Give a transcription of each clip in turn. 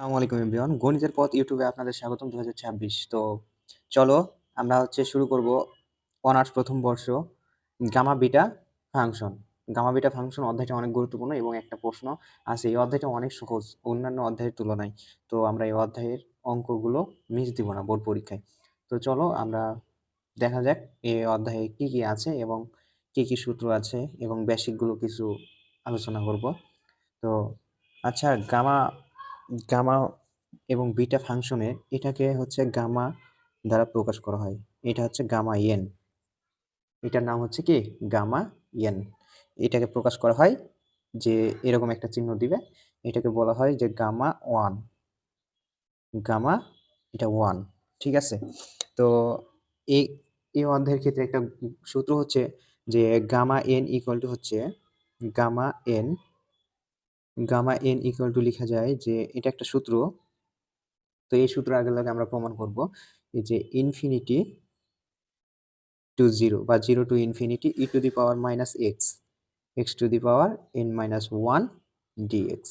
আসসালামু আলাইকুম গণিতের পথ ইউটিউবে আপনাদের স্বাগতম দু হাজার ছাব্বিশ। তো চলো, আমরা হচ্ছে শুরু করব অনার্স প্রথম বর্ষ, gamma beta function. Gamma beta function অধ্যায়টা অনেক গুরুত্বপূর্ণ এবং একটা প্রশ্ন আছে, এই অধ্যায়টা অনেক সহজ, অন্যান্য অধ্যায়ের তুলনায়। তো আমরা এই অধ্যায়ের অঙ্কগুলো মিস দিব না বোর্ড পরীক্ষায়। তো চলো, আমরা দেখা যাক এই অধ্যায়ে কি কি আছে এবং কি কি সূত্র আছে এবং বেসিকগুলো কিছু আলোচনা করব। তো আচ্ছা গামা গামা এবং বিটা ফাংশনের এটাকে হচ্ছে গামা দ্বারা প্রকাশ করা হয়। এটা হচ্ছে গামা এন এটার নাম হচ্ছে কি? গামা এন এটাকে প্রকাশ করা হয় যে এরকম একটা চিহ্ন দিবে। এটাকে বলা হয় যে গামা ওয়ান। গামা, এটা ওয়ান। ঠিক আছে? তো এই এই অধ্যায়ের ক্ষেত্রে একটা সূত্র হচ্ছে যে গামা এন ইকুয়াল টু হচ্ছে gamma n gamma n equal to লেখা যায় যে এটা একটা সূত্র। তো এই সূত্র আগে লাগে আমরা প্রমাণ করব এই যে ইনফিনিটি টু জিরো বা zero to infinity e to the power minus x x to the power n minus one dx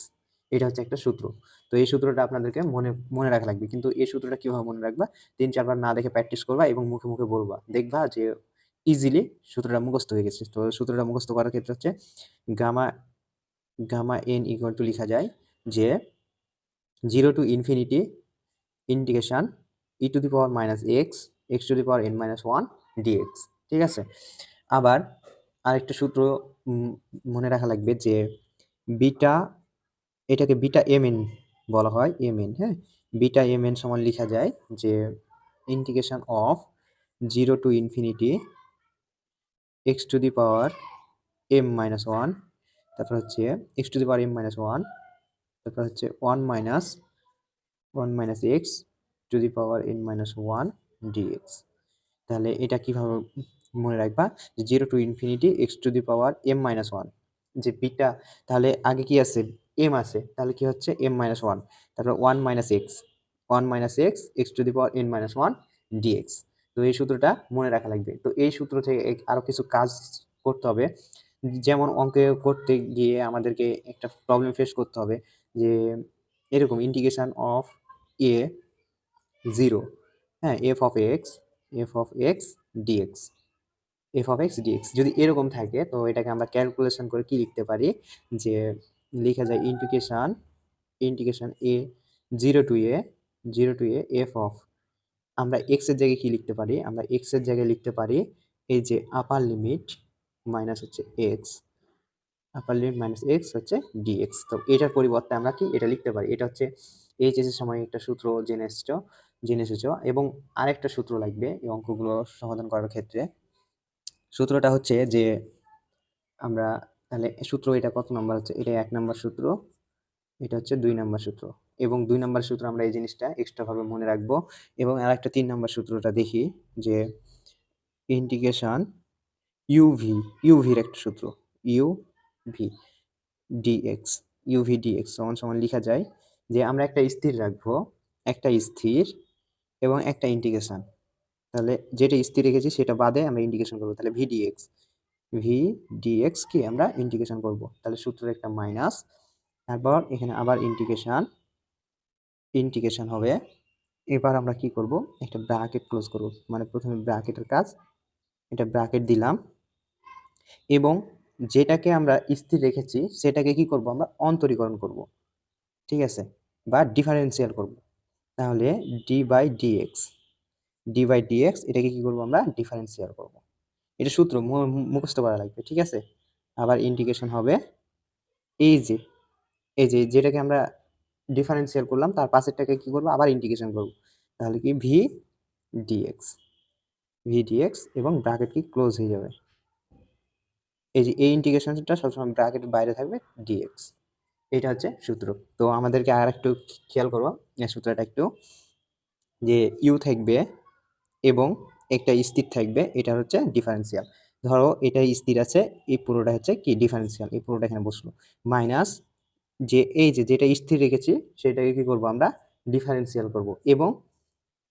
এটা হচ্ছে একটা সূত্র। তো এই সূত্রটা আপনাদেরকে মনে মনে রাখা লাগবে। কিন্তু এই সূত্রটা কীভাবে মনে রাখবা? তিন, চারবার না দেখে প্র্যাকটিস করবা এবং মুখে মুখে বলবা। দেখবা যে ইজিলি সূত্রটা মুখস্থ হয়ে গেছে। তো সূত্রটা মুখস্থ করার ক্ষেত্রে হচ্ছে gamma gamma n equal to লেখা যায় যে zero to infinity integration e to the power minus x x to the power n minus one dx, ঠিক আছে? আবার আরেকটা সূত্র মনে রাখা লাগবে যে বিটা এটাকে বিটা এম এন বলা হয়, এম এন হ্যাঁ? বিটা এম এন সমান লেখা যায় যে integration of zero to infinity x to the power m minus one তারপর হচ্ছে x to the power m minus one তারপর হচ্ছে one minus one minus x to the power n minus one dx তাহলে এটা কীভাবে মনে রাখবা? যে zero to infinity x to the power m minus one যে বিটা তাহলে আগে কি আছে? এম আছে। তাহলে কি হচ্ছে? এম মাইনাস ওয়ান তারপর one minus x one minus x x to the power n minus one dx তো এই সূত্রটা মনে রাখা লাগবে। তো এই সূত্র থেকে আরও কিছু কাজ করতে হবে। যেমন অঙ্কে করতে গিয়ে আমাদেরকে একটা প্রবলেম ফেস করতে হবে যে এরকম ইন্টিগ্রেশন অফ এ জিরো হ্যাঁ f of x f of x dx f of x dx যদি এরকম থাকে, তো এটাকে আমরা ক্যালকুলেশন করে কি লিখতে পারি? যে লেখা যায় integration integration a zero to a zero to a f of আমরা এক্সের জায়গায় কি লিখতে পারি? আমরা এক্সের জায়গায় লিখতে পারি এই যে আপার লিমিট মাইনাস হচ্ছে x upper limit minus x হচ্ছে ডিএক্স তো এটার পরিবর্তে আমরা কি এটা লিখতে পারি? এটা হচ্ছে এইচএসের সময় একটা সূত্র জেনে এসছো জেনে এসেছ এবং আরেকটা সূত্র লাগবে এই অঙ্কগুলো সমাধান করার ক্ষেত্রে। সূত্রটা হচ্ছে যে আমরা তাহলে সূত্র এটা কত নাম্বার হচ্ছে? এটা এক নাম্বার সূত্র, এটা হচ্ছে দুই নাম্বার সূত্র এবং দুই নাম্বার সূত্র আমরা এই জিনিসটা এক্সট্রাভাবে মনে রাখব এবং আর একটা তিন নাম্বার সূত্রটা দেখি যে ইন্টিগ্রেশন ইউভি ইউভির একটা সূত্র u v dx uv dx সমান সমান লেখা যায় যে আমরা একটা স্থির রাখব, একটা স্থির এবং একটা ইন্টিগ্রেশন তাহলে যেটা স্থির রেখেছি সেটা বাদে আমরা ইন্টিগ্রেশন করব। তাহলে ভি ডিএক্স ভি ডিএক্স কি আমরা ইন্টিগ্রেশন করব। তাহলে সূত্রের একটা মাইনাস তারপর এখানে আবার ইন্টিগ্রেশন ইন্টিগ্রেশন হবে। এবার আমরা কি করব? একটা ব্র্যাকেট ক্লোজ করব। মানে প্রথমে ব্র্যাকেটের কাজ এটা ব্র্যাকেট দিলাম। এবং যেটাকে আমরা স্থির রেখেছি, সেটাকে কি করব আমরা অন্তরীকরণ করব। ঠিক আছে? বা ডিফারেন্সিয়াল করব। তাহলে d by dx d by dx এটাকে কি করব আমরা ডিফারেন্সিয়াল করব। এটা সূত্র মুখস্থ করা লাগবে, ঠিক আছে? আবার ইন্ডিকেশন হবে এই যে এই যে যেটাকে আমরা ডিফারেন্সিয়াল করলাম, তার পাশেরটাকে কি করব? আবার ইন্ডিকেশন করব। তাহলে কি? ভি ডিএক্স ভি ডিএক্স এবং ব্র্যাকেট কি ক্লোজ হয়ে যাবে। এই যে এই ইন্টিগ্রেশনটা সবসময় ব্র্যাকেটের বাইরে থাকবে ডিএক্স এটা হচ্ছে সূত্র। তো আমাদেরকে আর একটু খেয়াল করব সূত্রটা একটু, যে ইউ থাকবে এবং একটা স্থির থাকবে, এটা হচ্ছে ডিফারেন্সিয়াল ধরো এটা স্থির আছে, এই পুরোটা হচ্ছে কি ডিফারেন্সিয়াল এই পুরোটা এখানে বসল। মাইনাস যে এই যে যেটা স্থির রেখেছি, সেটাকে কি করব আমরা ডিফারেন্সিয়াল করব এবং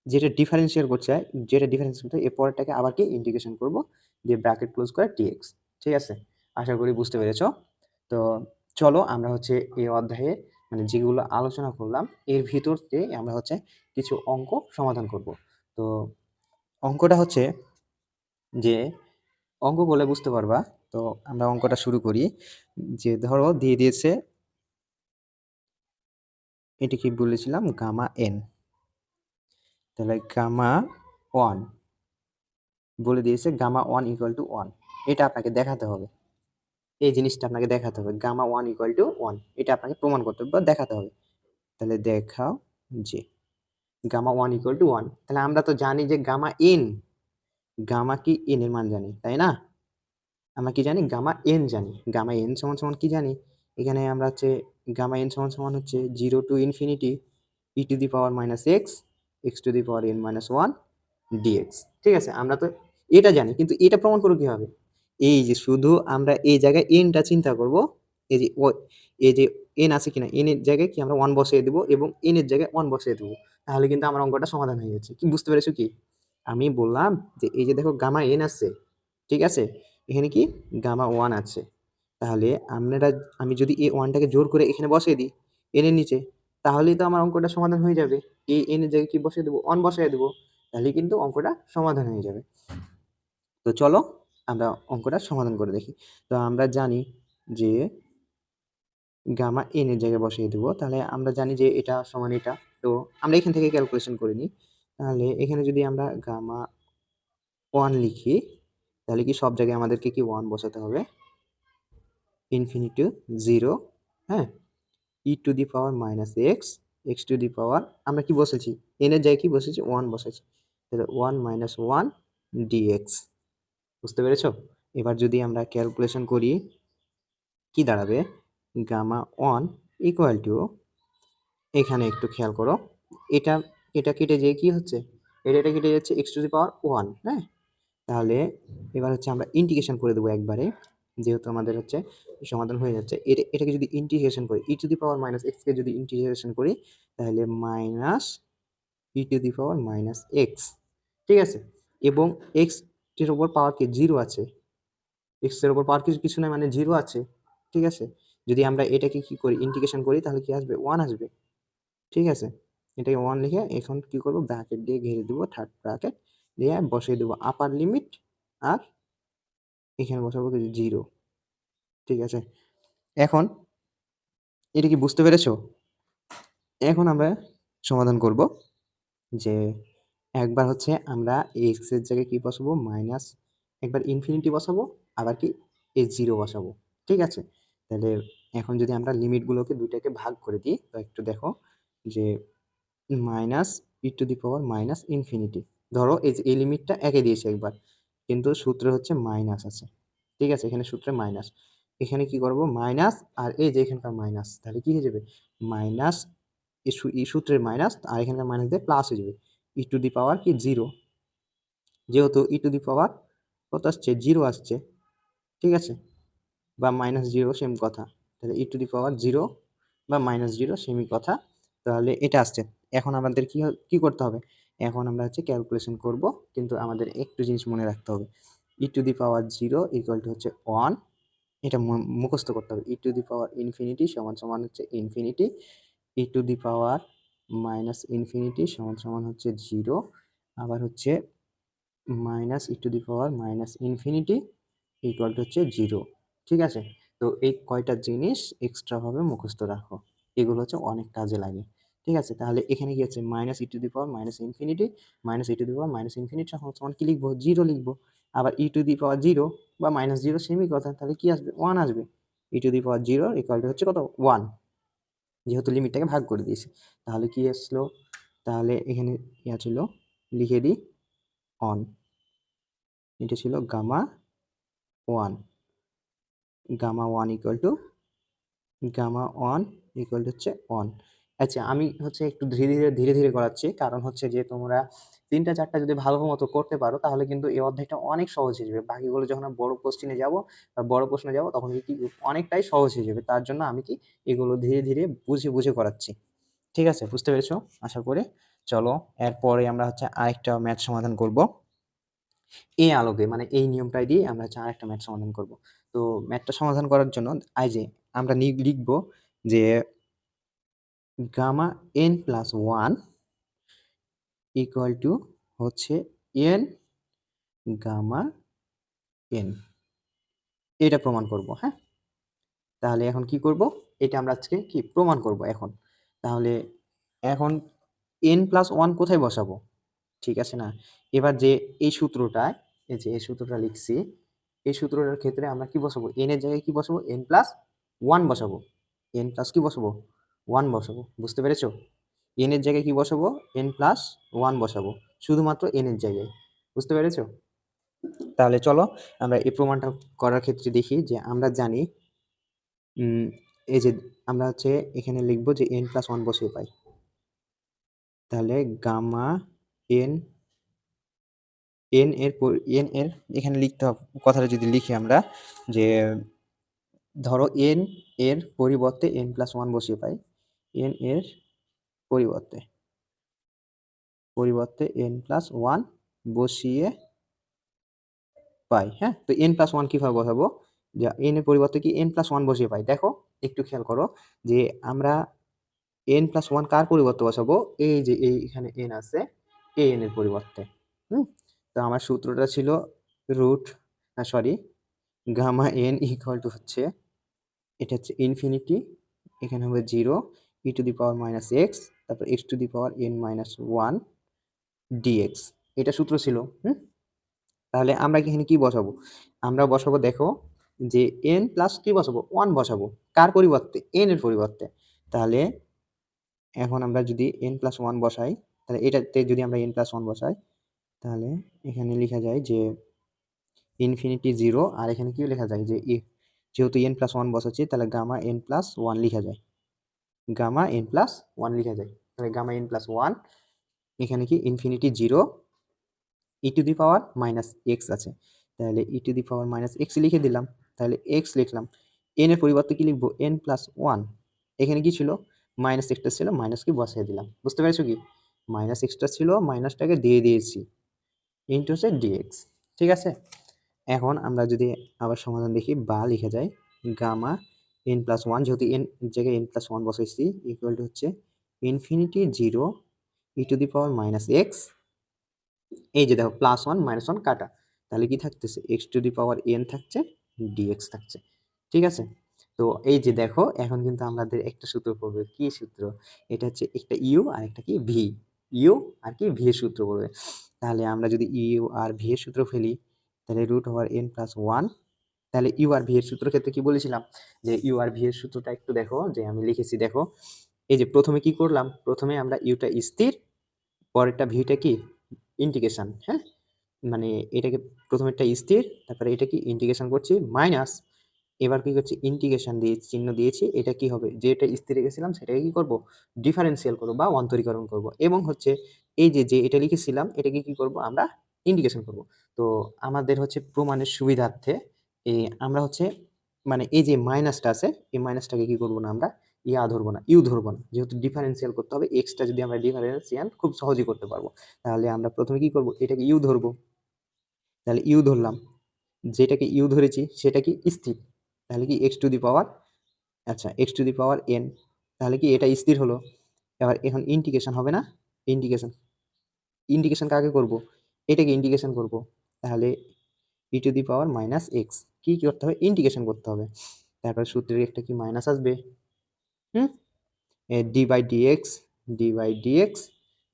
যেটা ডিফারেন্সিয়াল করছে, যেটা ডিফারেন্সিয়াল করছে এর পরেরটাকে আবার কি ইন্টিগ্রেশন করব দিয়ে ব্র্যাকেট ক্লোজ করে টিএক্স ঠিক আছে? আশা করি বুঝতে পেরেছ। তো চলো আমরা হচ্ছে এই অধ্যায়ে মানে যেগুলো আলোচনা করলাম, এর ভিতর দিয়ে আমরা হচ্ছে কিছু অঙ্ক সমাধান করব। তো অঙ্কটা হচ্ছে যে অঙ্ক বলে বুঝতে পারবা, তো আমরা অঙ্কটা শুরু করি। যে ধরো দিয়ে দিয়েছে এটি কি বলেছিলাম? Gamma n. তাহলে গামা ওয়ান। বলে দিয়েছে gamma one equal to one. এটা আপনাকে দেখাতে হবে। এই জিনিসটা আপনাকে দেখাতে হবে। Gamma one equal to one এটা আপনাকে প্রমাণ করতে হবে বা দেখাতে হবে। তাহলে দেখাও যে, gamma one equal to one তাহলে আমরা তো জানি যে গামা এন গামা কি এন এর মান জানি, তাই না? আমরা কি জানি? গামা এন জানি। গামা এন সমান সমান কি জানি? এখানে আমরা হচ্ছে গামা এন সমান সমান হচ্ছে zero to infinity e to the power minus x x to the power n minus one dx ঠিক আছে? আমরা তো এটা জানি, কিন্তু এটা প্রমাণ করব কীভাবে? এই যে শুধু আমরা এই জায়গায় এনটা চিন্তা করব, এই যে এই যে এন আছে কিনা এন এর জায়গায় কি আমরা ওয়ান বসিয়ে দেবো এবং এন এর জায়গায় ওয়ান বসিয়ে দেবো? তাহলে কিন্তু আমার অঙ্কটা সমাধান হয়ে যাচ্ছে। কি বুঝতে পেরেছ কি? আমি বললাম যে এই যে দেখো গামা এন আছে, ঠিক আছে? এখানে কি? গামা ওয়ান আছে। তাহলে আপনারা আমি যদি এই ওয়ানটাকে জোর করে এখানে বসিয়ে দিই এন এর নিচে, তাহলেই তো আমার অঙ্কটা সমাধান হয়ে যাবে। এই এনের জায়গায় কি বসিয়ে দেবো? ওয়ান বসিয়ে দেবো। তাহলে কিন্তু অঙ্কটা সমাধান হয়ে যাবে। তো চলো আমরা অঙ্কটা সমাধান করে দেখি। তো আমরা জানি যে গামা এন এর জায়গায় বসিয়ে দেবো। তাহলে আমরা জানি যে এটা সমান এটা। তো আমরা এখান থেকে ক্যালকুলেশন করে নিই। তাহলে এখানে যদি আমরা গামা ওয়ান লিখি, তাহলে কি সব জায়গায় আমাদেরকে কি ওয়ান বসাতে হবে? ইনফিনিটি জিরো হ্যাঁ? E to the power minus x x to the power আমরা কি বসেছি? এন এর জায়গায় কি বসেছি? ওয়ান বসেছি। তাহলে ওয়ান মাইনাস ওয়ান ডিএক্স বুঝতে পেরেছ? এবার যদি আমরা ক্যালকুলেশন করি, কি দাঁড়াবে? গামা ওয়ান ইকুয়াল টু এখানে একটু খেয়াল করো, এটা এটা কেটে যেয়ে কি হচ্ছে? এটা এটা কেটে যাচ্ছে x to the power one হ্যাঁ? তাহলে এবার হচ্ছে আমরা ইন্টিগ্রেশন করে দেবো একবারে, যেহেতু আমাদের হচ্ছে সমাধান হয়ে যাচ্ছে। এটা, এটাকে যদি ইন্টিগ্রেশন করি ই টু দি পাওয়ার মাইনাস এক্সকে যদি ইন্টিগ্রেশন করি, তাহলে minus e to the power minus x ঠিক আছে? এবং এক্স এর ওপর পাওয়ার কি জিরো আছে? এক্সের ওপর পাওয়ার কিছু কিছু নয় মানে জিরো আছে, ঠিক আছে? যদি আমরা এটাকে কি করি ইন্টিগ্রেশন করি, তাহলে কি আসবে? ওয়ান আসবে, ঠিক আছে? এটাকে ওয়ান লিখে এখন কি করব? ব্র্যাকেট দিয়ে ঘিরে দেবো থার্ড ব্র্যাকেট দিয়ে বসিয়ে দেবো। আপার লিমিট আর এখানে বসাবো কিছু জিরো ঠিক আছে? এখন, এটা কি বুঝতে পেরেছ? এখন আমরা সমাধান করব যে একবার হচ্ছে আমরা এক্সের জায়গায় কি বসাবো? মাইনাস একবার ইনফিনিটি বসাবো, আবার কি এ জিরো বসাবো। ঠিক আছে? তাহলে এখন যদি আমরা লিমিটগুলোকে দুইটাকে ভাগ করে দিই, তো একটু দেখো যে minus e to the power minus infinity ধরো এই যে, এই লিমিটটা একে দিয়েছে একবার, কিন্তু সূত্রে হচ্ছে মাইনাস আছে। ঠিক আছে? এখানে সূত্রে মাইনাস এখানে কি করব? মাইনাস আর এই যে এখানকার মাইনাস তাহলে কি হয়ে যাবে? মাইনাস এই সূত্রের মাইনাস আর এখানকার মাইনাস দিয়ে প্লাস হয়ে যাবে। ই টু দি পাওয়ার কি? জিরো যেহেতু ই টু দি পাওয়ার কত আসছে? জিরো আসছে। ঠিক আছে? বা মাইনাস জিরো সেম কথা। তাহলে e to the power zero বা মাইনাস জিরো সেমই কথা। তাহলে এটা আসছে। এখন আমাদের কি কি করতে হবে? এখন আমরা হচ্ছে ক্যালকুলেশন করব। কিন্তু আমাদের একটু জিনিস মনে রাখতে হবে। E to the power zero equal to হচ্ছে ওয়ান এটা মুখস্থ করতে হবে। ই টু দি পাওয়ার ইনফিনিটি সমান সমান হচ্ছে infinity e to the power minus infinity সমান সমান হচ্ছে জিরো আবার হচ্ছে minus e to the power minus infinity equal to হচ্ছে জিরো ঠিক আছে? তো এই কয়টা জিনিস এক্সট্রাভাবে মুখস্থ রাখো, এগুলো হচ্ছে অনেক কাজে লাগে, ঠিক আছে? তাহলে এখানে কি আছে? Minus e to the power minus infinity minus e to the power minus infinity সমান কি লিখব? জিরো লিখব, আবার e to the power zero বা মাইনাস জিরো সেমই কথা, তাহলে কি আসবে? ওয়ান আসবে e to the power zero equal to হচ্ছে কত? ওয়ান যেহেতু লিমিটটাকে ভাগ করে দিয়েছে। তাহলে কি আসলো? তাহলে এখানে ইয়া ছিল, লিখে দিই অন এটা ছিল gamma one gamma one equal to gamma one equal to হচ্ছে ওয়ান আচ্ছা আমি হচ্ছে একটু ধীরে ধীরে ধীরে ধীরে করাচ্ছি। কারণ হচ্ছে যে তোমরা তিনটা, চারটা যদি ভালো মতো করতে পারো, তাহলে কিন্তু এই অধ্যায়টা অনেক সহজ হয়ে যাবে। বাকিগুলো যখন বড় কোশ্চিনে যাব বা বড় প্রশ্নে যাব, তখন কি অনেকটাই সহজ হয়ে যাবে। তার জন্য আমি কি এগুলো ধীরে ধীরে বুঝে বুঝে করাচ্ছি। ঠিক আছে? বুঝতে পেরেছ? আশা করে। চলো, এরপরে আমরা হচ্ছে আরেকটা ম্যাথ সমাধান করব। এই আলোকে মানে এই নিয়মটাই দিয়ে আমরা হচ্ছে আরেকটা ম্যাথ সমাধান করব। তো ম্যাথটা সমাধান করার জন্য আই যে আমরা লিখব যে gamma n plus one equal to হচ্ছে এন গামা এন এটা প্রমাণ করব হ্যাঁ? তাহলে এখন কি করব? এটা আমরা আজকে কি প্রমাণ করব এখন? তাহলে এখন এন প্লাস ওয়ান কোথায় বসাবো? ঠিক আছে না? এবার যে এই সূত্রটায়, এই যে এই সূত্রটা লিখছি, এই সূত্রটার ক্ষেত্রে আমরা কি বসাবো? এন এর জায়গায় কি বসাবো? এন প্লাস ওয়ান বসাবো। এন প্লাস কি বসাবো? ওয়ান বসাবো। বুঝতে পেরেছ? এন এর জায়গায় কি বসাবো? এন প্লাস ওয়ান বসাবো। শুধুমাত্র এন এর জায়গায়। বুঝতে পেরেছ? তাহলে চলো আমরা এই প্রমাণটা করার ক্ষেত্রে দেখি যে আমরা জানি এই যে আমরা হচ্ছে এখানে লিখব যে এন প্লাস ওয়ান বসিয়ে পাই। তাহলে গামা এন এন এর এন এর, এখানে লিখতে হবে, কথাটা যদি লিখি আমরা, যে ধরো এন এর পরিবর্তে এন প্লাস ওয়ান বসিয়ে পাই। এন এর পরিবর্তে। পরিবর্তে এন প্লাস ওয়ান বসিয়ে পাই হ্যাঁ? তো এন প্লাস ওয়ান কীভাবে বসাবো? যে এন এর পরিবর্তে কি এন প্লাস ওয়ান বসিয়ে পাই? দেখো, একটু খেয়াল করো যে আমরা এন প্লাস ওয়ান কার পরিবর্তে বসাবো? এই যে এই এখানে এন আছে এ এন এর পরিবর্তে, হুম? তো আমার সূত্রটা ছিল root sorry gamma n equal to হচ্ছে, এটা হচ্ছে ইনফিনিটি এখানে হবে zero e to the power minus x তারপর x to the power n minus one dx এটা সূত্র ছিল, হুম? তাহলে আমরা এখানে কি বসাবো? আমরা বসাবো, দেখো, যে এন প্লাস কি বসাবো? ওয়ান বসাবো। কার পরিবর্তে? এন এর পরিবর্তে। তাহলে এখন আমরা যদি এন প্লাস ওয়ান বসাই, তাহলে এটাতে যদি আমরা এন প্লাস ওয়ান বসাই, তাহলে এখানে লেখা যায় যে ইনফিনিটি জিরো আর এখানে কি লেখা যায় যে, যেহেতু এন প্লাস ওয়ান বসাচ্ছি, তাহলে গামা এন প্লাস ওয়ান লেখা যায়। গামা এন প্লাস ওয়ান লেখা যায় তাহলে গামা এন প্লাস ওয়ান এখানে কি infinity zero e to the power minus x আছে। তাহলে e to the power minus x লিখে দিলাম। তাহলে এক্স লিখলাম। এন এর পরিবর্তে কি লিখব? এন প্লাস ওয়ান এখানে কি ছিল? মাইনাস এক্সটা ছিল মাইনাসকে বসিয়ে দিলাম। বুঝতে পেরেছ কি? মাইনাস এক্সটা ছিল মাইনাসটাকে দিয়ে দিয়েছি। ইন্টু হচ্ছে ডিএক্স ঠিক আছে? এখন আমরা যদি আবার সমাধান দেখি, বা লিখে যায় গামা এন প্লাস ওয়ান যেহেতু এন জায়গায় এন প্লাস ওয়ান বসাইছি ইকুয়াল টু হচ্ছে infinity zero e to the power minus x এই যে দেখো প্লাস ওয়ান মাইনাস ওয়ান কাটা। তাহলে কি থাকতেছে? X to the power n থাকছে ডিএক্স থাকছে। ঠিক আছে? তো এই যে দেখো, এখন কিন্তু আমাদের একটা সূত্র পড়বে। কি সূত্র? এটা হচ্ছে একটা ইউ আর একটা কি? ভি ইউ আর কি? ভি এর সূত্র পড়বে। তাহলে আমরা যদি ইউ আর ভি এর সূত্র ফেলি, তাহলে root over n plus one তাহলে ইউ আর ভি এর সূত্র ক্ষেত্রে কি বলেছিলাম? যে ইউ আর ভি এর সূত্রটা একটু দেখো, যে আমি লিখেছি, দেখো। এই যে প্রথমে কি করলাম? প্রথমে আমরা ইউটা স্থির, পরেরটা ভিটা কি? ইন্টিগ্রেশন হ্যাঁ? মানে এটাকে প্রথমেরটা স্থির, তারপরে এটা কি? ইন্টিগ্রেশন করছি, মাইনাস। এবার কি করছি? ইন্টিগ্রেশন দিয়ে, চিহ্ন দিয়েছি, এটা কি হবে? যেটা স্থিরে গেছিলাম, সেটাকে কি করব? ডিফারেন্সিয়াল করব বা অন্তরীকরণ করব। এবং হচ্ছে এই যে যে এটা লিখেছিলাম, এটাকে কি করব? আমরা ইন্ডিকেশন করব। তো আমাদের হচ্ছে প্রমাণের সুবিধার্থে আমরা হচ্ছে মানে এই যে মাইনাসটা আছে, এই মাইনাসটাকে কি করব না আমরা? ইয়া ধরবো না, ইউ ধরবো না। যেহেতু ডিফারেন্সিয়াল করতে হবে এক্সটা যদি আমরা ডিফারেন্সিয়াল খুব সহজেই করতে পারব। তাহলে আমরা প্রথমে কি করব? এটাকে ইউ ধরবো। তাহলে ইউ ধরলাম। যেটাকে ইউ ধরেছি, সেটা কি স্থির? তাহলে কি এক্স টু দি পাওয়ার আচ্ছা x to the power n তাহলে কি এটা স্থির হলো? এবার এখন ইন্ডিকেশন হবে না? ইন্ডিকেশন ইন্ডিকেশন কাকে করব? এটাকে ইন্ডিকেশন করব। তাহলে e to the power minus x কী করতে হবে? ইন্টিগ্রেশন করতে হবে। তারপরে সূত্রের একটা কি মাইনাস আসবে? হুম? D by d dx d by dx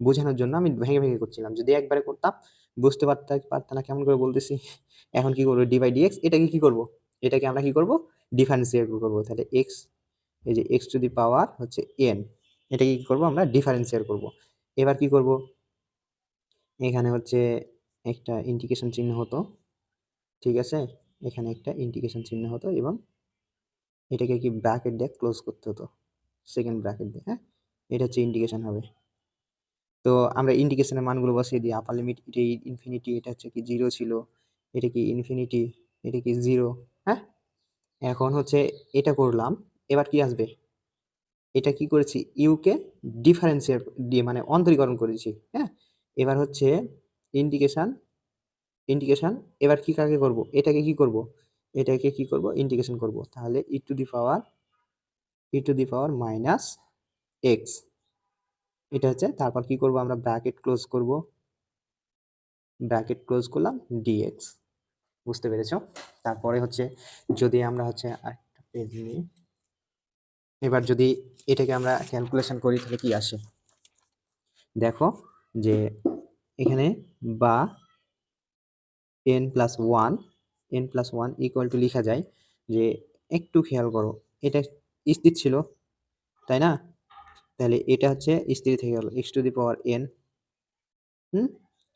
বোঝানোর জন্য আমি ভেঙে ভেঙে করছিলাম। যদি একবারে করতাম, বুঝতে পারতাম পারতাম না, কেমন করে বলতেছি? এখন কি করব? ডি বাই ডিএক্স এটাকে কি করব? এটাকে আমরা কি করব? ডিফারেন্সিয়েট করব। তাহলে এক্স এই যে এক্স টু দি পাওয়ার হচ্ছে এন এটাকে কি করব? আমরা ডিফারেন্সিয়েট করব। এবার কি করব? এখানে হচ্ছে একটা ইন্ডিকেশন চিহ্ন হতো। ঠিক আছে? এখানে একটা ইন্ডিকেশন চিহ্ন হতো এবং এটাকে কি ব্র্যাকেট দিয়ে ক্লোজ করতে হতো। সেকেন্ড ব্র্যাকেট দিয়ে হ্যাঁ? এটা হচ্ছে ইন্ডিকেশন হবে। তো আমরা ইন্ডিকেশনের মানগুলো বসিয়ে দিই। আপার লিমিট এটা ইনফিনিটি এটা হচ্ছে কি জিরো ছিল, এটা কি ইনফিনিটি এটা কি জিরো হ্যাঁ? এখন হচ্ছে এটা করলাম, এবার কি আসবে? এটা কি করেছি? ইউকে ডিফারেন্সিয়েট দিয়ে মানে অন্তরীকরণ করেছি হ্যাঁ? এবার হচ্ছে ইন্ডিকেশান ইন্ডিকেশান এবার কি কাকে করব? এটাকে কি করব? এটাকে কি করব? ইন্ডিকেশন করব। তাহলে e to the power e to the power minus x এটা হচ্ছে, তারপর কি করব আমরা? ব্র্যাকেট ক্লোজ করব। ব্র্যাকেট ক্লোজ করলাম ডিএক্স বুঝতে পেরেছ? তারপরে হচ্ছে, যদি আমরা হচ্ছে আরেকটা পেজ নিই, এবার যদি এটাকে আমরা ক্যালকুলেশন করি, তাহলে কি আসে? দেখো যে এখানে বা n plus one n plus one equal to লেখা যায় যে একটু খেয়াল করো, এটা স্থির ছিল, তাই না? তাহলে এটা হচ্ছে স্থির থেকে গেল x to the power n হুম?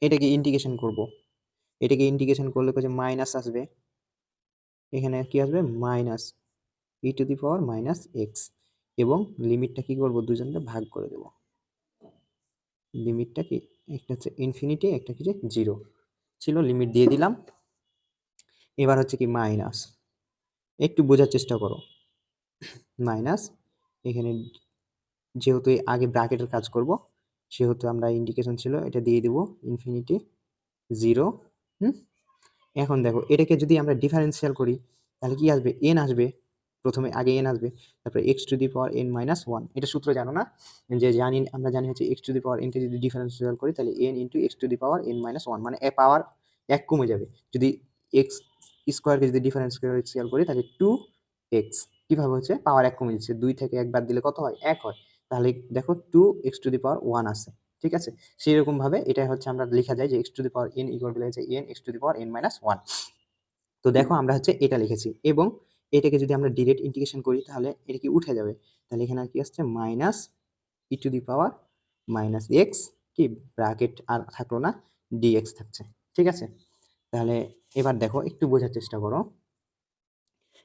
এটাকে ইন্টিগ্রেশন করব, এটাকে ইন্টিগ্রেশন করলে যে মাইনাস আসবে, এখানে কি আসবে? Minus e to the power minus x এবং লিমিটটা কি করব? দুজনকে ভাগ করে দেব, লিমিটটা কি? একটা হচ্ছে ইনফিনিটি একটা কি জিরো ছিল লিমিট দিয়ে দিলাম। এবার হচ্ছে কি মাইনাস একটু বোঝার চেষ্টা করো। মাইনাস এখানে যেহেতু আগে ব্র্যাকেটের কাজ করব, সেহেতু আমরা ইন্ডিকেশন ছিল, এটা দিয়ে দিব ইনফিনিটি জিরো হুম? এখন দেখো, এটাকে যদি আমরা ডিফারেন্সিয়াল করি, তাহলে কি আসবে? এন আসবে। প্রথমে আগে এন আসবে, তারপরে x to the power n minus one এটা সূত্র জানো না? যে জানি, আমরা জানি হচ্ছে এক্স টু দি পাওয়ার এনকে যদি ডিফারেন্সিয়াল করি, তাহলে n into x to the power n minus one মানে এ পাওয়ার এক কমে যাবে। যদি এক্স স্কোয়ারকে যদি ডিফারেন্সিয়াল করি তাহলে টু এক্স কীভাবে হচ্ছে? পাওয়ার এক কমে যাচ্ছে। দুই থেকে একবার দিলে কত হয়? এক হয়। তাহলে দেখো two x to the power one আছে, ঠিক আছে? সেই রকম ভাবে এটা হচ্ছে আমরা লেখা যায় যে x to the power n equal to n x to the power n minus one তো দেখো আমরা হচ্ছে এটা লিখেছি। এবং এটাকে যদি আমরা ডিরেক্ট ইন্টিগ্রেশন করি, তাহলে এটা কি উঠে যাবে? তাহলে এখানে আর কি আসছে? Minus e to the power minus x কি ব্র্যাকেট আর থাকল না ডিএক্স থাকছে। ঠিক আছে? তাহলে এবার দেখো, একটু বোঝার চেষ্টা করো।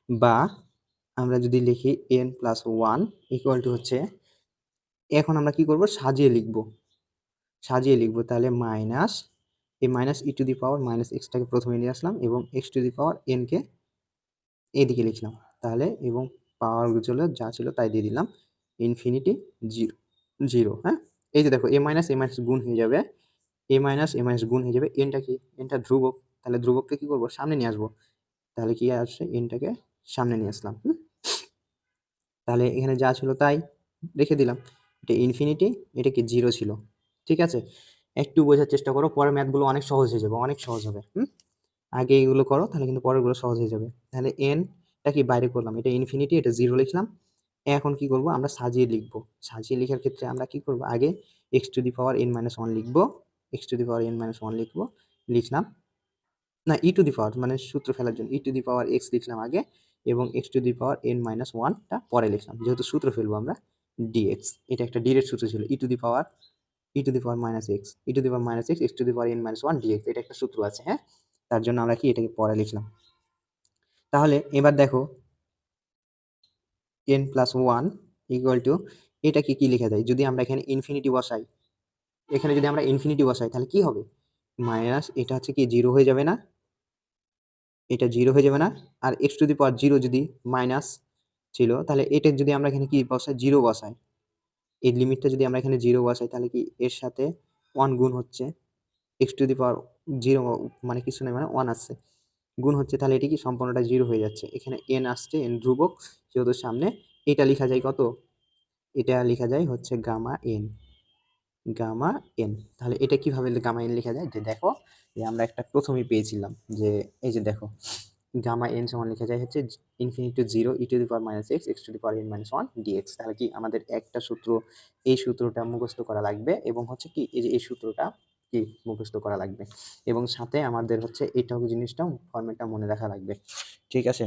বা আমরা যদি লিখি n plus one equal to হচ্ছে, এখন আমরা কি করব? সাজিয়ে লিখব। সাজিয়ে লিখব, তাহলে মাইনাস এই minus e to the power minus এক্সটাকে প্রথমে নিয়ে আসলাম এবং এক্স টু দি পাওয়ার এনকে এদিকে লিখলাম। তাহলে এবং পাওয়ার চলে যা ছিল তাই দিয়ে দিলাম। ইনফিনিটি জিরো জিরো হ্যাঁ? এই যে দেখো এ মাইনাস এ মাইনাস গুণ হয়ে যাবে। এ মাইনাস এ মাইনাস গুণ হয়ে যাবে। এনটা কি? এনটা ধ্রুবক। তাহলে ধ্রুবককে কি করব? সামনে নিয়ে আসব। তাহলে কি আসছে? এনটাকে সামনে নিয়ে আসলাম তাহলে এখানে যা ছিল তাই রেখে দিলাম। এটা ইনফিনিটি এটা কি জিরো ছিল? ঠিক আছে? একটু বোঝার চেষ্টা করো। পরের ম্যাথগুলো অনেক সহজ হয়ে যাবে, অনেক সহজ হবে, হুম? আগে এগুলো করো, তাহলে কিন্তু পরেরগুলো সহজ হয়ে যাবে। তাহলে এনটা কি? বাইরে করলাম। এটা ইনফিনিটি এটা জিরো লিখলাম। এখন কি করব? আমরা সাজিয়ে লিখব। সাজিয়ে লেখার ক্ষেত্রে আমরা কি করব? আগে x to the power n minus one লিখব। X to the power n minus one লিখব। লিখলাম। না ই টু দি পাওয়ার মানে সূত্র ফেলার জন্য। ই টু দি পাওয়ার এক্স লিখলাম আগে এবং x to the power n minus ওয়ানটা পরে লিখলাম। যেহেতু সূত্র ফেলব আমরা ডিএক্স এটা একটা ডিরেক্ট সূত্র ছিল। E to the power e to the power minus x e to the power minus x x to the power n minus one dx এটা একটা সূত্র আছে হ্যাঁ? তার জন্য আমরা কি এটাকে পরে লিখলাম? তাহলে এবার দেখো n plus one equal to এটাকে কি লেখা যায় যদি আমরা এখানে ইনফিনিটি বসাই, এখানে যদি আমরা ইনফিনিটি বসাই, তাহলে কি হবে? মাইনাস এটা হচ্ছে কি জিরো হয়ে যাবে না? এটা জিরো হয়ে যাবে না? আর x to the power zero যদি মাইনাস ছিল, তাহলে এটা যদি আমরা এখানে কি বসাই? জিরো বসাই। এই লিমিটটা যদি আমরা এখানে জিরো বসাই, তাহলে কি এর সাথে ওয়ান গুণ হচ্ছে? X to the power zero মানে কিছু নেই মানে ওয়ান আসছে। গুণ হচ্ছে তাহলে এটি কি? সম্পূর্ণটা জিরো হয়ে যাচ্ছে। এখানে এন আসছে এন ধ্রুবক, যেহেতু সামনে এটা লেখা যায় কত? এটা লেখা যায় হচ্ছে গামা এন গামা এন তাহলে এটা কীভাবে গামা এন লেখা যায়? যে দেখো, যে আমরা একটা প্রথমেই পেয়েছিলাম যে, এই যে দেখো, গামা এন সমান লেখা যায় হচ্ছে infinity to zero e to the power minus x x to the power n minus one dx তাহলে কি আমাদের একটা সূত্র, এই সূত্রটা মুখস্থ করা লাগবে এবং হচ্ছে কি, এই যে এই সূত্রটা কি মুখস্থ করা লাগবে। এবং সাথে আমাদের হচ্ছে এটাও জিনিসটাও ফর্মেটটা মনে রাখা লাগবে। ঠিক আছে?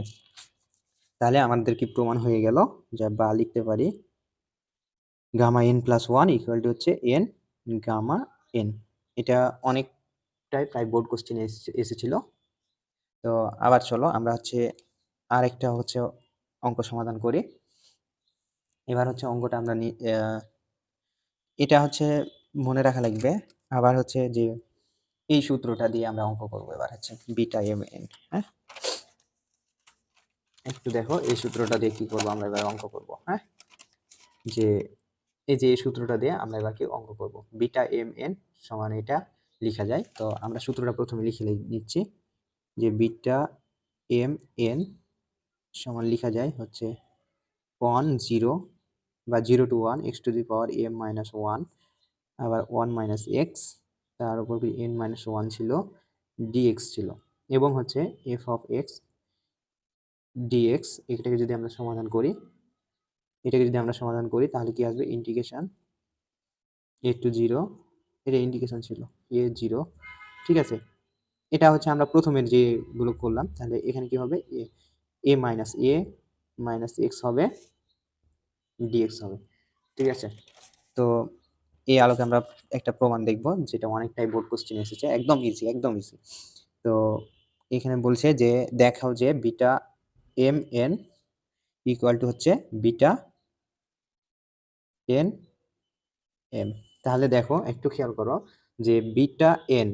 তাহলে আমাদের কি প্রমাণ হয়ে গেল? যা বা লিখতে পারি। Gamma n plus one equal to হচ্ছে এন গামা এন এটা অনেকটাই প্রায় বোর্ড কোশ্চেন এসেছিল। তো আবার চলো আমরা হচ্ছে আরেকটা হচ্ছে অঙ্ক সমাধান করি। এবার হচ্ছে অঙ্কটা আমরা এটা হচ্ছে মনে রাখা লাগবে। আবার হচ্ছে যে এই সূত্রটা দিয়ে আমরা অঙ্ক করব, এবার হচ্ছে বিটা এম এন হ্যাঁ? একটু দেখো, এই সূত্রটা দিয়ে কি করব আমরা এবার অঙ্ক করব হ্যাঁ? যে এই যে এই সূত্রটা দিয়ে আমরা এবার কি অঙ্ক করব? বিটা এম এন সমান এটা লেখা যায়। তো আমরা সূত্রটা প্রথমে লিখে নিচ্ছি যে বিটা এম এন সমান লেখা যায় হচ্ছে ওয়ান জিরো বা zero to one x to the power m minus one আবার ওয়ান মাইনাস এক্স তার উপর এন মাইনাস ওয়ান ছিল? ডিএক্স ছিল। এবং হচ্ছে এফ অফ এক্স ডিএক্স এটাকে যদি আমরা সমাধান করি, এটাকে যদি আমরা সমাধান করি, তাহলে কি আসবে? ইন্টিগ্রেশন এ টু জিরো এটা ইন্ডিকেশন ছিল এ জিরো ঠিক আছে? এটা হচ্ছে আমরা প্রথমের যেগুলো করলাম, তাহলে এখানে কি হবে? A a minus a minus x হবে ডিএক্স হবে, ঠিক আছে? তো এই আলোকে আমরা একটা প্রমাণ দেখব যেটা অনেকটাই বোর্ড কোশ্চেন এসেছে। একদম ইজি একদম ইজি তো এখানে বলছে যে, দেখাও যে beta m n equal to হচ্ছে বিটা এন এম। তাহলে দেখো, একটু খেয়াল করো যে beta n,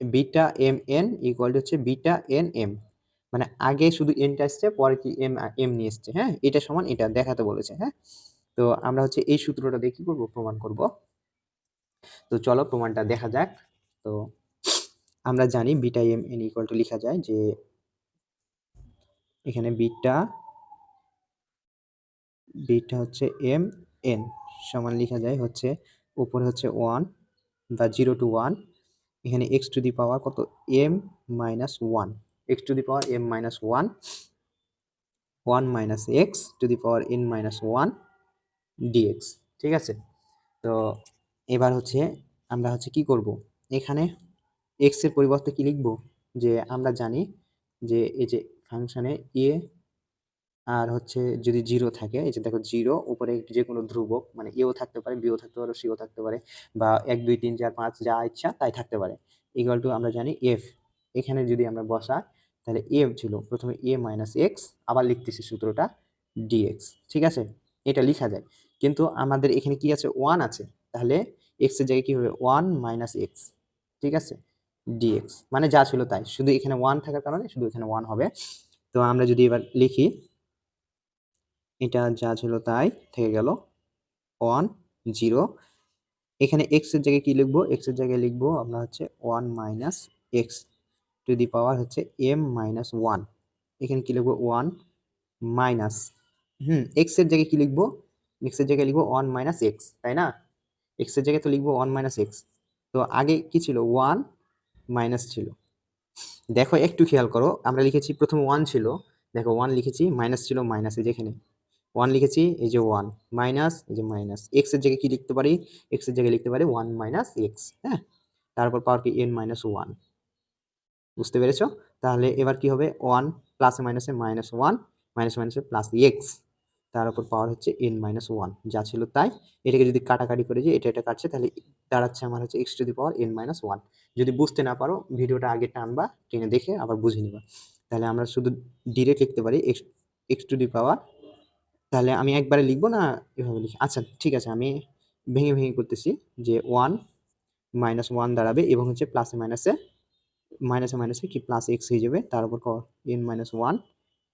beta m n equal to হচ্ছে বিটা এন এম। মানে আগে শুধু এনটা আসছে পরে কি এম এম নিয়ে এসছে হ্যাঁ? এটা সমান এটা, দেখাতে বলেছে হ্যাঁ? তো আমরা হচ্ছে এই সূত্রটা কি করব? প্রমাণ করব। তো চলো প্রমাণটা দেখা যাক। তো আমরা জানি beta m n equal to লেখা যায় যে এখানে বিটা বিটা হচ্ছে এম এন সমান লেখা যায় হচ্ছে উপরে হচ্ছে ওয়ান বা জিরো টু ওয়ান এখানে এক্স টু দি পাওয়ার কত? M minus one x to the power m minus one one minus x to the power n minus one dx ঠিক আছে? তো এবার হচ্ছে আমরা হচ্ছে কি করব? এখানে এক্সের পরিবর্তে কি লিখব? যে আমরা জানি যে এই যে ফাংশনে এ আর হচ্ছে যদি জিরো থাকে, এই যে দেখো জিরো, উপরে যে কোনো ধ্রুবক মানে এও থাকতে পারে বিও থাকতে পারে সিও থাকতে পারে, বা এক, দুই, তিন, চার, পাঁচ, যা ইচ্ছা তাই থাকতে পারে। ইকুয়াল টু আমরা জানি এফ এখানে যদি আমরা বসা তাহলে এফ ছিল, প্রথমে এ মাইনাস এক্স আবার লিখতেছি সূত্রটা ডিএক্স ঠিক আছে? এটা লেখা যায়। কিন্তু আমাদের এখানে কি আছে? ওয়ান আছে। তাহলে এক্সের জায়গায় কি হবে? ওয়ান মাইনাস এক্স ঠিক আছে? ডিএক্স মানে যা ছিল তাই। শুধু এখানে ওয়ান থাকার কারণে শুধু এখানে ওয়ান হবে। তো আমরা যদি এবার লিখি, এটা যা ছিল তাই থেকে গেল ওয়ান জিরো এখানে এক্সের জায়গায় কি লিখব? এক্সের জায়গায় লিখব আমরা হচ্ছে one minus x to the power হচ্ছে এম মাইনাস ওয়ান এখানে কি লিখব? ওয়ান মাইনাস হুম এক্সের জায়গায় কি লিখব? এক্সের জায়গায় লিখব ওয়ান মাইনাস এক্স তাই না? এক্সের জায়গায় তো লিখব ওয়ান মাইনাস এক্স তো আগে কি ছিল? ওয়ান মাইনাস ছিল। দেখো, একটু খেয়াল করো, আমরা লিখেছি প্রথমে ওয়ান ছিল, দেখো ওয়ান লিখেছি মাইনাস ছিল মাইনাসে যেখানে ওয়ান লিখেছি, এই যে ওয়ান মাইনাস এই যে মাইনাস এক্সের জায়গায় কি লিখতে পারি? এক্সের জায়গায় লিখতে পারি ওয়ান মাইনাস এক্স হ্যাঁ? তারপর পাওয়ার কি? এন মাইনাস ওয়ান বুঝতে পেরেছ? তাহলে এবার কি হবে? ওয়ান প্লাসে মাইনাসে মাইনাস ওয়ান মাইনাস মাইনাসে প্লাস এক্স তার উপর পাওয়ার হচ্ছে এন মাইনাস ওয়ান যা ছিল তাই এটাকে যদি কাটাকাটি করে যে এটা এটা কাটছে, তাহলে দাঁড়াচ্ছে আমার হচ্ছে x to the power n minus one যদি বুঝতে না পারো, ভিডিওটা আগে টানবা, টেনে দেখে আবার বুঝে নিবা। তাহলে আমরা শুধু ডিরেক্ট লিখতে পারি x x to the power তাহলে আমি একবারে লিখব না এভাবে লিখি? আচ্ছা ঠিক আছে, আমি ভেঙে ভেঙে করতেছি যে ওয়ান মাইনাস ওয়ান দাঁড়াবে এবং হচ্ছে প্লাসে মাইনাসে মাইনাসে মাইনাসে কি প্লাস এক্স হয়ে যাবে? তার উপর এন মাইনাস ওয়ান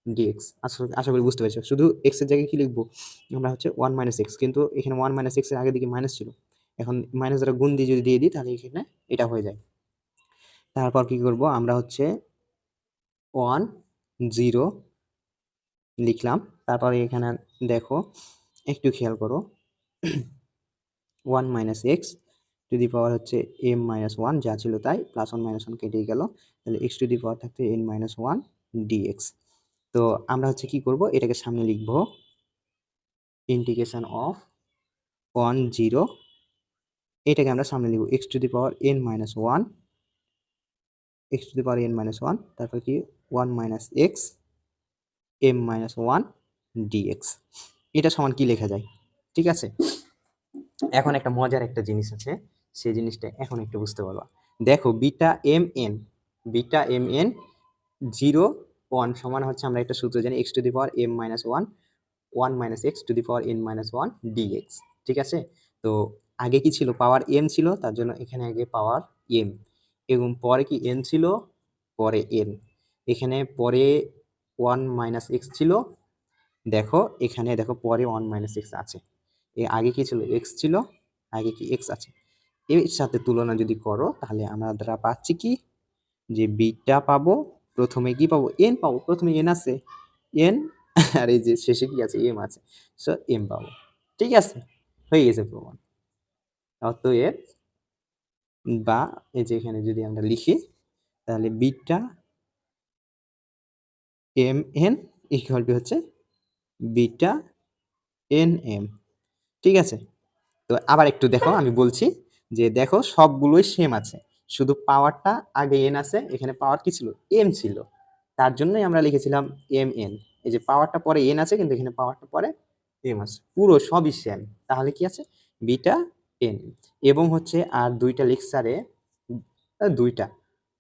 ডিএক্স আশা আশা করি বুঝতে পেরেছ। শুধু এক্সের জায়গায় কি লিখব? আমরা হচ্ছে ওয়ান মাইনাস এক্স কিন্তু এখানে ওয়ান মাইনাস এক্সের আগের দিকে মাইনাস ছিল। এখন মাইনাস দ্বারা গুণ দিয়ে যদি দিয়ে দিই, তাহলে এখানে এটা হয়ে যায়। তারপর কি করব? আমরা হচ্ছে ওয়ান জিরো লিখলাম। তারপরে এখানে দেখো, একটু খেয়াল করো। One minus x to the power হচ্ছে এম মাইনাস ওয়ান যা ছিল তাই প্লাস ওয়ান মাইনাস ওয়ান কেটে গেল। তাহলে এক্স টু দি পাওয়ার থাকতে এন মাইনাস ওয়ান ডিএক্স তো আমরা হচ্ছে কি করব? এটাকে সামনে লিখব। ইন্টিগ্রেশন অফ ওয়ান জিরো এটাকে আমরা সামনে লিখব। X to the power n minus one x to the power n minus one তারপর কি? One minus x m minus one dx এটা সমান কি লেখা যায়? ঠিক আছে? এখন একটা মজার একটা জিনিস আছে। সেই জিনিসটা এখন একটু বুঝতে পারবা। দেখো, beta m n beta m n zero one সমান হচ্ছে আমরা একটা সূত্র জানি x to the power m minus one one minus x to the power n minus one dx ঠিক আছে? তো আগে কি ছিল? পাওয়ার এম ছিল, তার জন্য এখানে আগে পাওয়ার এম এবং পরে কি এন ছিল? পরে এন এখানে পরে ওয়ান মাইনাস এক্স ছিল, দেখো এখানে, দেখো পরে ওয়ান মাইনাস এক্স আছে, এ আগে কি ছিল? এক্স ছিল, আগে কি এক্স আছে, এর সাথে তুলনা যদি করো, তাহলে আমরা পাচ্ছি কি? যে বিটা পাবো প্রথমে কি পাবো? এন পাবো। প্রথমে এন আছে। এন আর এই যে শেষে কি আছে? এম আছে। সো এম পাবো। ঠিক আছে? হয়ে গেছে প্রমাণ। অতএব, বা এই যে এখানে যদি আমরা লিখি, তাহলে beta m n equal to হচ্ছে বিটা এন এম ঠিক আছে? তো আবার একটু দেখো, আমি বলছি যে দেখো সবগুলোই সেম আছে। শুধু পাওয়ারটা আগে এন আছে, এখানে পাওয়ার কি ছিল? এম ছিল। তার জন্যই আমরা লিখেছিলাম এম এন এই যে পাওয়ারটা পরে এন আছে, কিন্তু এখানে পাওয়ারটা পরে এম আছে। পুরো সবই সেম তাহলে কি আছে? বিটা এন এবং হচ্ছে আর দুইটা লেকচারে দুইটা।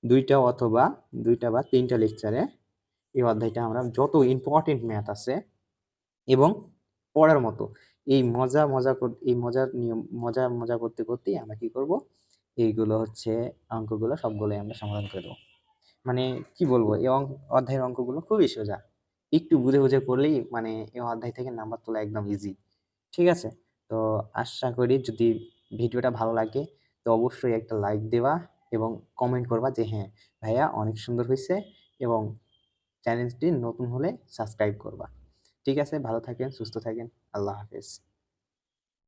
দুইটা অথবা দুইটা বা তিনটা লেকচারে এই অধ্যায়টা আমরা যত ইম্পর্টেন্ট ম্যাথ আছে এবং পড়ার মতো, এই মজা মজা এই মজার নিয়ম, মজা মজা করতে করতেই আমরা কি করব? এইগুলো হচ্ছে অঙ্কগুলো সবগুলোই আমরা সমাধান করে দেবো। মানে কি বলব, এই অধ্যায়ের অঙ্কগুলো খুবই সোজা। একটু বুঝে বুঝে করলেই মানে এই অধ্যায় থেকে নাম্বার তোলা একদম ইজি ঠিক আছে? তো আশা করি যদি ভিডিওটা ভালো লাগে, তো অবশ্যই একটা লাইক দেওয়া এবং কমেন্ট করবা যে হ্যাঁ ভাইয়া অনেক সুন্দর হয়েছে এবং চ্যানেলটি নতুন হলে সাবস্ক্রাইব করবা। ঠিক আছে? ভালো থাকেন, সুস্থ থাকেন। আল্লাহ হাফেজ।